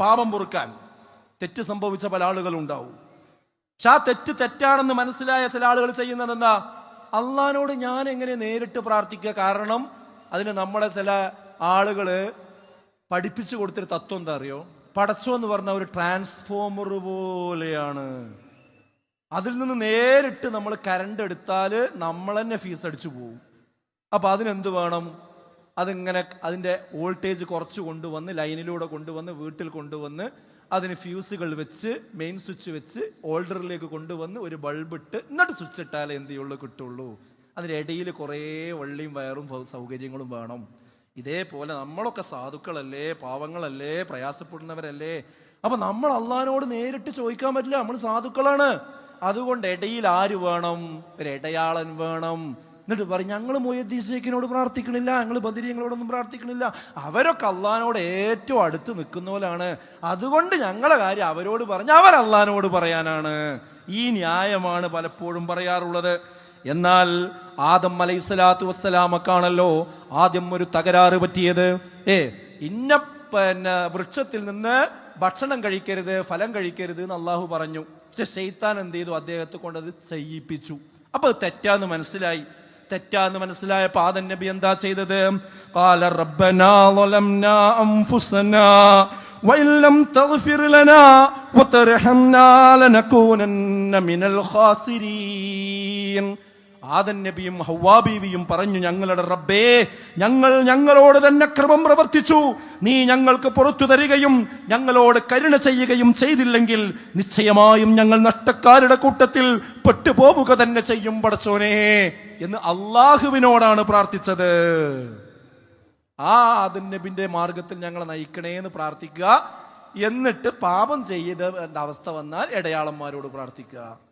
പാപം പൊറുക്കാൻ തെറ്റ് സംഭവിച്ച പല ആളുകളും ഉണ്ടാവും. പക്ഷെ ആ തെറ്റ് തെറ്റാണെന്ന് മനസ്സിലായ ചില ആളുകൾ ചെയ്യുന്നത് എന്താ? അള്ളഹാനോട് ഞാൻ എങ്ങനെ നേരിട്ട് പ്രാർത്ഥിക്കുക? കാരണം അതിന് നമ്മളെ ചില ആളുകൾ പഠിപ്പിച്ചു കൊടുത്തൊരു തത്വം എന്താ അറിയോ? പടച്ചോ എന്ന് പറഞ്ഞ ഒരു ട്രാൻസ്ഫോമർ പോലെയാണ്. അതിൽ നിന്ന് നേരിട്ട് നമ്മൾ കരണ്ട് എടുത്താൽ നമ്മൾ തന്നെ ഫീസ് അടിച്ചു പോകും. അപ്പൊ അതിനെന്ത് വേണം? അതിങ്ങനെ അതിന്റെ വോൾട്ടേജ് കുറച്ച് കൊണ്ടുവന്ന് ലൈനിലൂടെ കൊണ്ടുവന്ന് വീട്ടിൽ കൊണ്ടുവന്ന് അതിന് ഫ്യൂസുകൾ വെച്ച് മെയിൻ സ്വിച്ച് വെച്ച് ഓൾഡറിലേക്ക് കൊണ്ടുവന്ന് ഒരു ബൾബ് ഇട്ട് എന്നിട്ട് സ്വിച്ച് ഇട്ടാലേ എന്ത് ചെയ്യുള്ളൂ കിട്ടുള്ളൂ. അതിന്റെ ഇടയിൽ കുറേ വള്ളിയും വയറും സൗകര്യങ്ങളും വേണം. ഇതേപോലെ നമ്മളൊക്കെ സാധുക്കളല്ലേ പാവങ്ങളല്ലേ പ്രയാസപ്പെടുന്നവരല്ലേ അപ്പൊ നമ്മൾ അള്ളഹാനോട് നേരിട്ട് ചോദിക്കാൻ പറ്റില്ല നമ്മൾ സാധുക്കളാണ്. അതുകൊണ്ട് ഇടയിൽ ആര് വേണം? ഒരു ഇടയാളൻ വേണം. എന്നിട്ട് പറയും ഞങ്ങൾ മൊയ്യദ്ദീസേക്കിനോട് പ്രാർത്ഥിക്കണില്ല ഞങ്ങൾ ബദിരിയങ്ങളോടൊന്നും പ്രാർത്ഥിക്കണില്ല. അവരൊക്കെ അള്ളഹാനോട് ഏറ്റവും അടുത്ത് നിൽക്കുന്നവരാണ് അതുകൊണ്ട് ഞങ്ങളെ കാര്യം അവരോട് പറഞ്ഞ് അവർ അള്ളഹാനോട് പറയാനാണ്. ഈ ന്യായമാണ് പലപ്പോഴും പറയാറുള്ളത്. എന്നാൽ ആദം അലൈഹിസ്സലാത്തു വസ്സലാമക്കാണല്ലോ ആദ്യം ഒരു തകരാറ് പറ്റിയത്. ഏ ഇന്ന പിന്നെ വൃക്ഷത്തിൽ നിന്ന് ഭക്ഷണം കഴിക്കരുത് ഫലം കഴിക്കരുത് എന്ന് അള്ളാഹു പറഞ്ഞു. പക്ഷെ ഷെയ്ത്താൻ എന്ത് ചെയ്തു? അദ്ദേഹത്തെ കൊണ്ടത് ചെയ്യിപ്പിച്ചു. അപ്പൊ തെറ്റാന്ന് മനസ്സിലായി. തെറ്റാന്ന് മനസ്സിലായപ്പോ ആദൻ നബി എന്താ ചെയ്തത് قال ربنا ظلمنا أنفسنا وإن لم تغفر لنا وترحمنا لنكونن من الخاسرين ആദൻ നബിയും ഹൗവാ ബീവിയും പറഞ്ഞു ഞങ്ങളുടെ റബ്ബേ ഞങ്ങൾ ഞങ്ങളോട് തന്നെ ക്രമം പ്രവർത്തിച്ചു നീ ഞങ്ങൾക്ക് പുറത്തു തരികയും ഞങ്ങളോട് കരുണ ചെയ്യുകയും ചെയ്തില്ലെങ്കിൽ നിശ്ചയമായും ഞങ്ങൾ നഷ്ടക്കാരുടെ കൂട്ടത്തിൽ പെട്ടുപോവുക തന്നെ ചെയ്യും പടച്ചോനെ എന്ന് അള്ളാഹുവിനോടാണ് പ്രാർത്ഥിച്ചത്. ആ ആദൻ നബിന്റെ മാർഗത്തിൽ ഞങ്ങളെ നയിക്കണേ എന്ന് പ്രാർത്ഥിക്കുക. എന്നിട്ട് പാപം ചെയ്ത അവസ്ഥ വന്നാൽ ഇടയാളന്മാരോട് പ്രാർത്ഥിക്കുക.